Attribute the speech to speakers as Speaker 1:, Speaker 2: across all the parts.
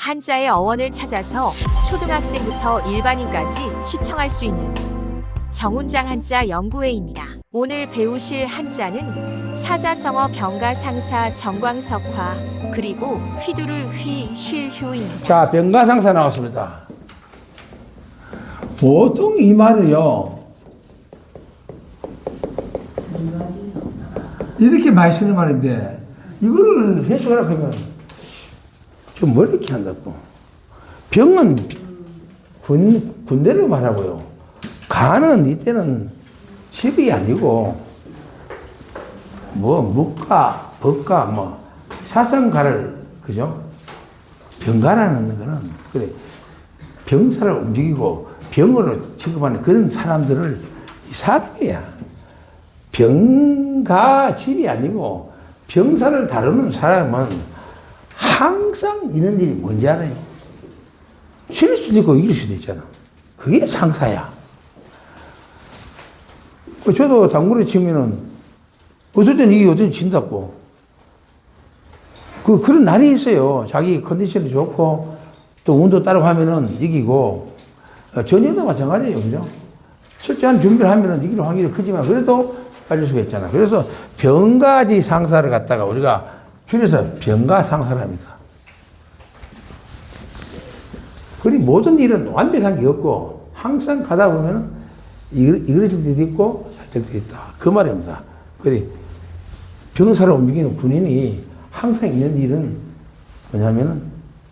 Speaker 1: 한자의 어원을 찾아서 초등학생부터 일반인까지 시청할 수 있는 정운장 한자 연구회입니다. 오늘 배우실 한자는 사자성어 병가상사 정광석화 그리고 휘두를 휘, 쉴, 휴입니다.
Speaker 2: 자, 병가상사 나왔습니다. 보통 이 말을요, 이렇게 많이 쓰는 말인데, 이거를 해석하라 하면, 좀 머리게 한다고. 병은 군, 군대를 말하고요. 가는 이때는 집이 아니고, 뭐, 묵가, 법가, 뭐, 사성가를, 그죠? 병가라는 거는, 그래, 병사를 움직이고 병으로 취급하는 그런 사람들을 이 사람이야. 병가 집이 아니고 병사를 다루는 사람은 항상 이런 일이 뭔지 알아요? 질 수도 있고 이길 수도 있잖아. 그게 상사야. 그 저도 당구를 치면은 어떨 땐 이게 어떨 땐 진다고. 그, 그런 날이 있어요. 자기 컨디션이 좋고, 또 운도 따로 하면은 이기고, 어, 전혀도 마찬가지예요. 그죠? 철저한 준비를 하면은 이길 확률이 크지만, 그래도 빠질 수가 있잖아. 그래서 병가지 상사를 갖다가 우리가 줄여서 병가 상사랍니다. 그리 모든 일은 완벽한 게 없고, 항상 가다 이글- 이그러질 때도 있고, 살될 때도 있다. 그 말입니다. 그리 병사를 움직이는 군인이 항상 있는 일은 뭐냐면은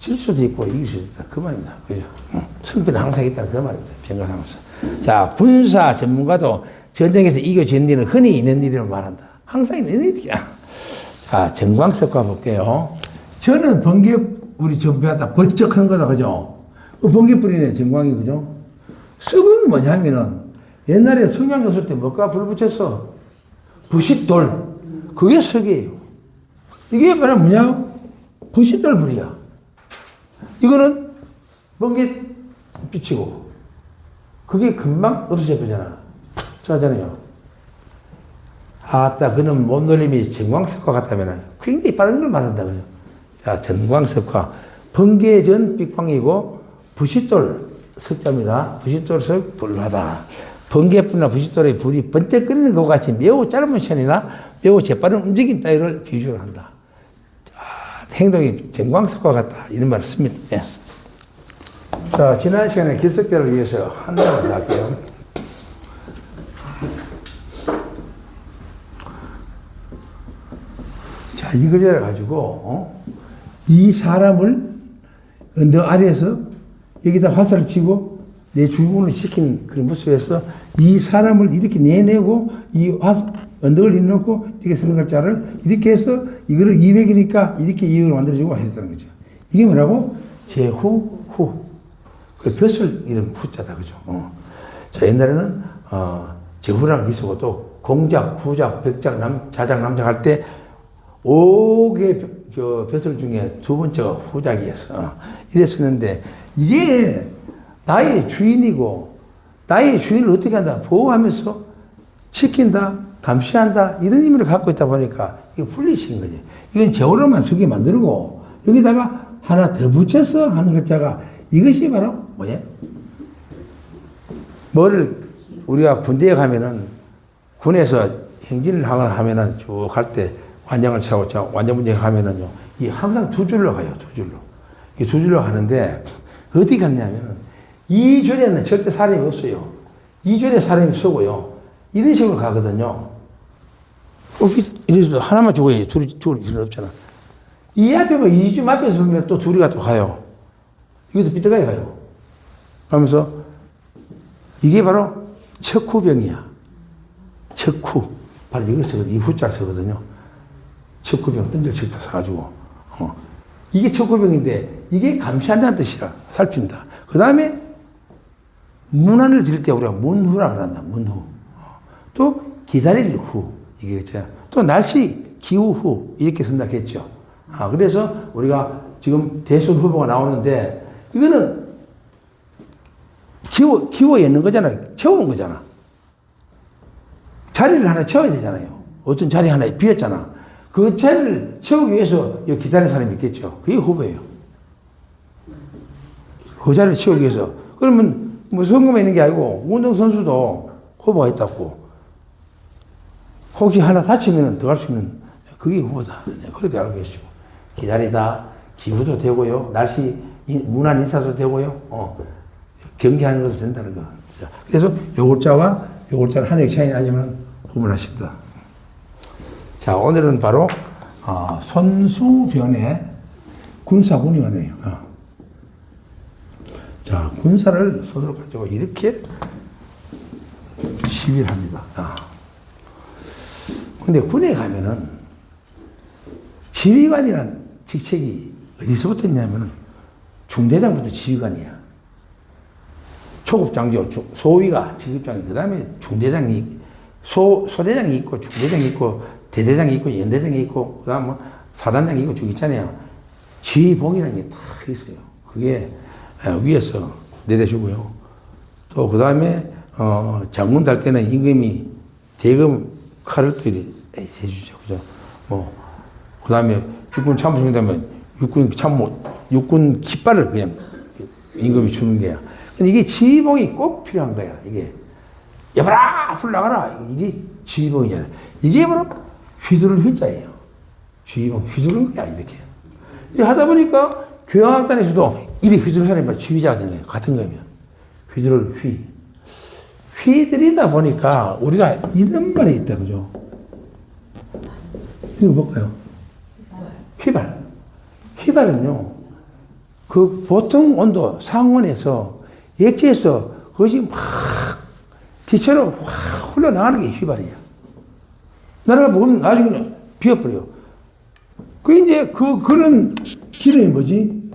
Speaker 2: 질 수도 있고 이길 수도 있다. 그 말입니다. 그죠? 응. 승패는 항상 있다. 그 말입니다. 병가상사. 자, 군사 전문가도 전쟁에서 이겨진 일은 흔히 있는 일을 말한다. 항상 있는 일이야. 자, 정광석과 볼게요. 저는 번개, 우리 전배하다 번쩍한 거다. 그죠? 그 번개 뿌리네, 정광이. 그죠? 습은 뭐냐면은 옛날에 없을 때 뭐가 불 붙였어? 부싯돌. 그게 석이에요. 이게 뭐냐? 부싯돌 불이야. 이거는 번개 비치고 그게 금방 없어져 버잖아. 좋아하잖아요. 아따, 그는 몸놀림이 정광석화 같다면 굉장히 빠른 걸 말한다고요. 자, 전광석화. 번개전 빅광이고 부싯돌 석자입니다. 부싯돌 석 불하다. 번개불이나 부싯돌의 불이 번쩍 끓이는 것과 같이 매우 짧은 시간이나 매우 재빠른 움직임 따위를 비유를 한다. 행동이 정광석과 같다. 이런 말을 씁니다. 예. 자, 지난 시간에 길석대를 위해서 한 단어 할게요. 자, 이걸 가지고 어? 이 사람을 언덕 아래에서 여기다 화살을 치고 내 죽음을 시킨 그런 모습에서 이 사람을 이렇게 내내고 이 화, 언덕을 내놓고 이렇게 쓰는 글자를 이렇게 해서 이거를 200이니까 이렇게 200을 만들어주고 했다는 거죠. 이게 뭐라고? 제후, 후. 그 벼슬 이름 후자다. 그죠? 어. 자, 옛날에는, 어, 게 있었고 또 공작, 후작, 백작, 남, 자작, 남작 할 때 5개 그 벼슬 중에 두 번째가 후작이었어. 어. 이랬었는데 이게 나의 주인이고 나의 주인을 어떻게 한다? 보호하면서 지킨다, 감시한다 이런 의미를 갖고 있다 보니까 이거 풀리시는 거지. 이건 제호로만 쓰게 만들고 여기다가 하나 더 붙여서 하는 글자가 이것이 바로 뭐냐? 뭐를 우리가 군대에 가면은 군에서 행진을 하면은 쭉갈때 완장을 차고 차 완장 문제 가면은요 이 항상 두 줄로 가요 두 줄로. 이 두 줄로 가는데 어디 갔냐면은 이 줄에는 절대 사람이 없어요. 이 줄에 사람이 쓰고요. 이런 식으로 가거든요. 어, 이래서 하나만 주고 해. 둘이 죽을 필요 없잖아. 이 앞에 뭐이줄 앞에서 보면 또 둘이가 또 가요. 이것도 삐뚤하게 가요. 그러면서 이게 바로 척후병이야. 척후. 바로 이걸 쓰거든요. 이 후자 쓰거든요. 척후병, 던질 척자 써가지고. 어. 이게 척후병인데, 이게 감시한다는 뜻이야. 살핀다. 그 다음에, 문안을 지을 때 우리가 문후라 그런다. 문후. 어. 또, 기다릴 후. 이게 죠. 또, 날씨, 기후 후. 이렇게 쓴다 했죠. 아, 그래서 우리가 지금 대선 후보가 나오는데, 이거는 기호, 기호에 있는 거잖아요. 채우는 거잖아. 자리를 하나 채워야 되잖아요. 어떤 자리 하나 비었잖아. 그 자리를 채우기 위해서 여기 기다리는 사람이 있겠죠. 그게 후보예요. 그 자리를 채우기 위해서. 그러면 뭐 선거만 있는 게 아니고 운동선수도 후보가 있다고. 혹시 하나 다치면 들어갈 수 있는 그게 후보다. 네, 그렇게 알고 계시고. 기다리다 기후도 되고요. 날씨 인- 문안 인사도 되고요. 어, 경기하는 것도 된다는 거. 자, 그래서 요 글자와 요 글자는 한획 차이 나지만 구분하신다. 자, 오늘은 바로 어, 손수변의 군사군이네요. 어. 자, 군사를 손으로 가지고 이렇게 시비를 합니다. 아. 근데 군에 가면은 지휘관이라는 직책이 어디서부터 있냐면은 중대장부터 지휘관이야. 초급장교, 조- 소위가 지급장이, 그 다음에 중대장이, 소, 소대장이 있고, 중대장이 있고, 대대장이 있고, 연대장이 있고, 그 다음 뭐 사단장이 있고, 쭉 있잖아요. 지휘봉이라는 게다 있어요. 그게 어, 위에서 내려주고요. 또 그 다음에 어, 장군 달 때는 임금이 대금 칼을 또 이렇게 해주죠. 그죠? 뭐, 그 다음에 육군 참모 정되면 육군 참모, 육군 깃발을 그냥 임금이 주는 거야. 근데 이게 지휘봉이 꼭 필요한 거야. 이게. 여봐라! 앞으로 나가라! 이게 지휘봉이잖아. 이게 바로 휘두를 휘자예요. 지휘봉 휘두르는 거야, 이렇게. 하다 보니까 교향악단에서도 이리 휘두르는 사람이 지휘자가 되는 거예요. 같은 거면. 휘두를 휘. 휘들이다 보니까 우리가 이런 말이 있다, 그죠? 이거 볼까요? 휘발. 휘발은요, 그 보통 온도 상온에서 액체에서 그것이 막 기체로 확 흘러나가는 게 휘발이야. 나라가 보면 나중에는 비어버려요. 그 이제 그, 그런 기름이 뭐지?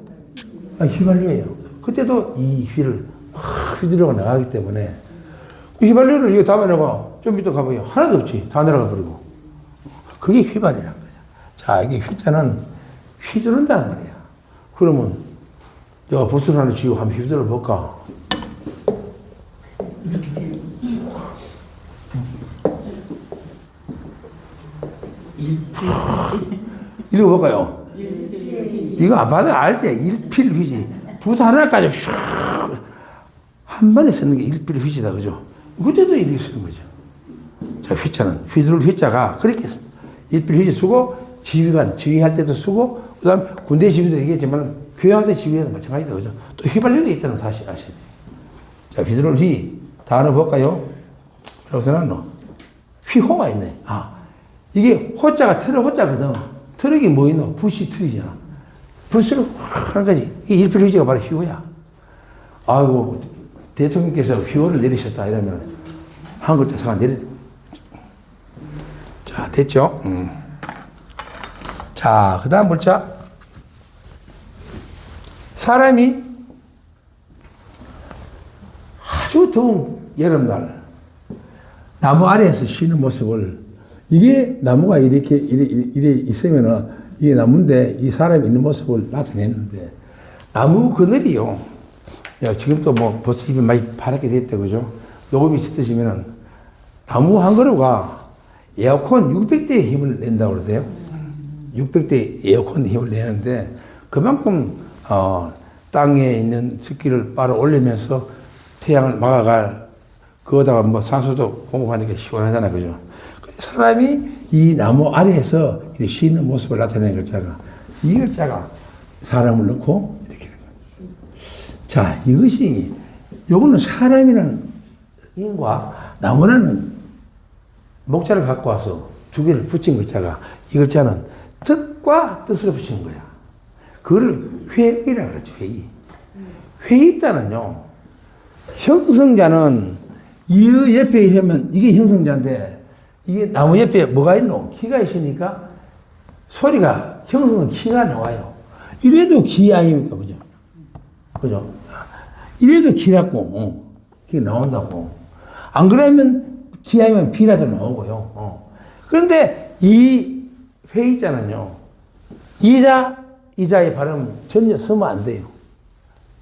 Speaker 2: 아, 휘발유예요. 그때도 이 휘를 확 휘두르고 나가기 때문에 그 휘발유를 이거 담아내고 좀 이따 가보요. 하나도 없지. 다 내려가 버리고. 그게 휘발이라는 거야. 자, 이게 휘자는 휘두른다는 말이야. 그러면 내가 보스를 하나 쥐고 한번 휘두르 볼까? 이거 볼까요? 이거 안 봐도 알지? 일필휘지. 부터 하나까지 슉! 한 번에 쓰는 게 일필휘지다, 그죠? 그때도 이렇게 쓰는 거죠. 자, 휘자는, 휘두를 휘자가 그렇게. 일필휘지 쓰고, 지휘관, 지휘할 때도 쓰고, 그 다음 군대 지휘도 얘기했지만, 교회한테 지휘해도 마찬가지다, 그죠? 또 휘발유도 있다는 사실 돼요. 자, 휘두를 휘. 단어 볼까요? 여기서는 뭐, 휘호가 있네. 아, 이게 호자가 트럭 호자거든. 트럭이 뭐 있노? 부시 트럭이잖아. 부스를 확 하는 거지. 이 일필휘지가 바로 휘호야. 아이고, 대통령께서 휘호를 내리셨다. 이러면 한글 대사가 내려. 자, 됐죠? 음. 자, 그 다음 볼자. 사람이 아주 더운 여름날, 나무 아래에서 쉬는 모습을 이게 나무가 이렇게 이래, 이래 있으면은 이게 나무인데 이 사람이 있는 모습을 나타냈는데 나무 그늘이요. 야, 지금 또뭐 벌써 입이 많이 파랗게 됐다 그죠? 녹음이 짙으시면은 나무 한 그루가 에어컨 600대의 힘을 낸다고 그러세요. 600대 에어컨 힘을 내는데 그만큼 어, 땅에 있는 습기를 빨아 올리면서 태양을 막아갈 그거다가 뭐 산소도 공급하니까 시원하잖아 그죠? 사람이 이 나무 아래에서 쉬는 모습을 나타내는 글자가 이 글자가 사람을 넣고 이렇게 된 거예요. 자 이것이 요거는 사람이라는 인과 나무라는 목자를 갖고 와서 두 개를 붙인 글자가 이 글자는 뜻과 뜻을 붙이는 거야. 그걸 회의라 그러죠 회의. 회의자는요 형성자는 이 옆에 있으면 이게 형성자인데 이게 나무 옆에 뭐가 있노? 키가 있으니까 소리가 형성은 키가 나와요. 이래도 키 아닙니까? 그죠? 그죠? 이래도 키라고, 어. 키 나온다고. 안 그러면 키 아니면 비라도 나오고요. 어. 그런데 이 회의자는요, 이자, 이자의 발음 전혀 쓰면 안 돼요.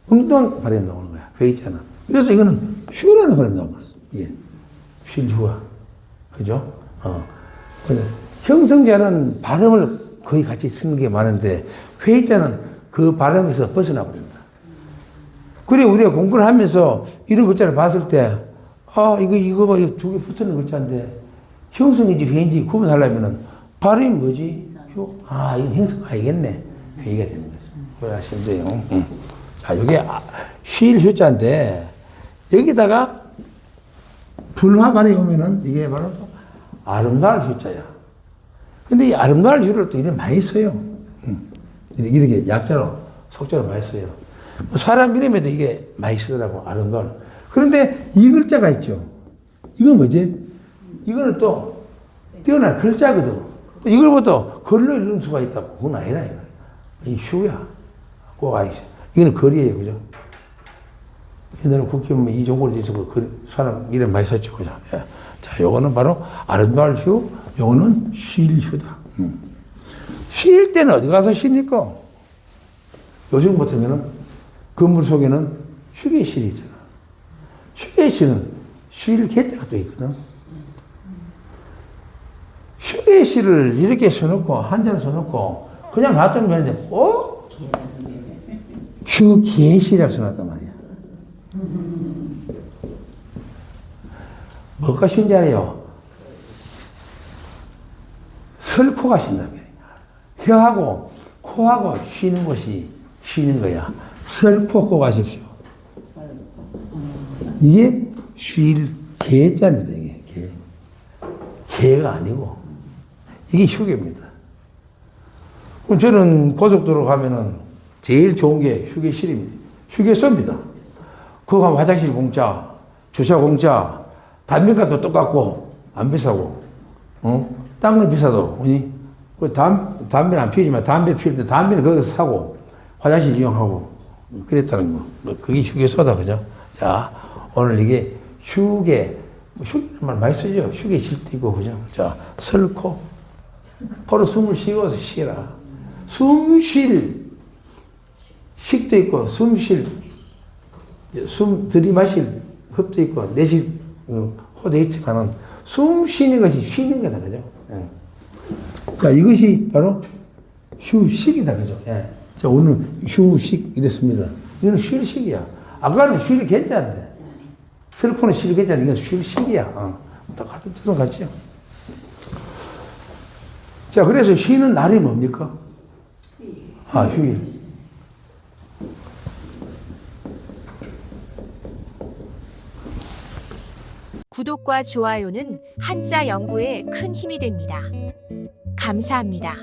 Speaker 2: 엉뚱한 발음이 나오는 거야, 회의자는. 그래서 이거는 휴라는 발음이 나오는 거어 이게. 쉴휴가. 그죠? 어. 형성자는 발음을 거의 같이 쓰는 게 많은데 회의자는 그 발음에서 벗어나 버립니다. 그래 우리가 공부를 하면서 이런 글자를 봤을 때, 아 이거 이거가 두 개 붙는 글자인데 형성인지 회인지 구분하려면은 발음이 뭐지? 휴? 아 이건 형성 알겠네. 회의가 되는 거죠. 그래 하시면 돼요. 응. 자 아, 쉴 휴자인데 여기다가 불화반에 오면은 이게 바로 또 아름다울 휴자야. 근데 이 아름다울 휴를 또 이래 많이 써요. 응. 이렇게 약자로 속자로 많이 써요. 뭐 사람 이름에도 이게 많이 쓰더라고 아름다울. 그런데 이 글자가 있죠. 이건 뭐지? 이거는 또 뛰어난 글자거든. 또 이걸부터 글로 읽는 수가 있다고. 그건 아니라 이거. 이 휴야. 꼭 아이. 이거는 글이에요, 그죠? 옛날에 국회의원 이종골에 대해서 그 글, 사람 이름 많이 썼죠, 그죠? 예. 자, 요거는 바로 아름다울 휴, 요거는 쉴 휴다. 음. 쉴 때는 어디 가서 쉽니까? 요즘 같으면은 건물 속에는 휴게실이 있잖아. 휴게실은 쉴 개자가 또 있거든. 휴게실을 이렇게 써놓고, 한잔 써놓고, 그냥 놔두면 되는데, 어? 휴게실이라고 써놨단 말이야. 뭐가 쉬운 줄 알아요? 설코가 쉰다. 혀하고 코하고 쉬는 것이 쉬는 거야. 설코 꼭 하십시오. 이게 쉴 개자입니다. 이게 개. 개가 아니고 이게 휴게입니다. 그럼 저는 고속도로 가면은 제일 좋은 게 휴게실입니다. 휴게소입니다. 그거 가면 화장실 공짜, 주차 공짜, 담배값도 똑같고 안 비싸고, 어? 딴건 비싸도, 아니? 그 담, 담배는 안 피우지만 담배 피울 때 담배는 거기서 사고 화장실 이용하고 그랬다는 거. 뭐 그게 휴게소다, 그죠? 자, 오늘 이게 휴게, 뭐 휴게는 말 많이 쓰죠. 휴게 있고, 그죠? 자, 설코. 코로 숨을 쉬어서 쉬라. 숨 쉴, 식도 있고, 숨 쉴, 숨 들이마실 흡도 있고, 내쉴 어, 호도 있지만은 숨 쉬는 것이 쉬는 거다, 그죠? 예. 자, 이것이 바로 휴식이다, 그죠? 예. 자, 오늘 휴식 이랬습니다. 이거는 쉴 식이야. 아까는 쉴 괜찮은데. 슬프는 쉴 괜찮은데, 이건 쉴 식이야. 어. 다 같은 뜻은 같죠? 자, 그래서 쉬는 날이 뭡니까? 아, 휴일.
Speaker 1: 구독과 좋아요는 한자 연구에 큰 힘이 됩니다. 감사합니다.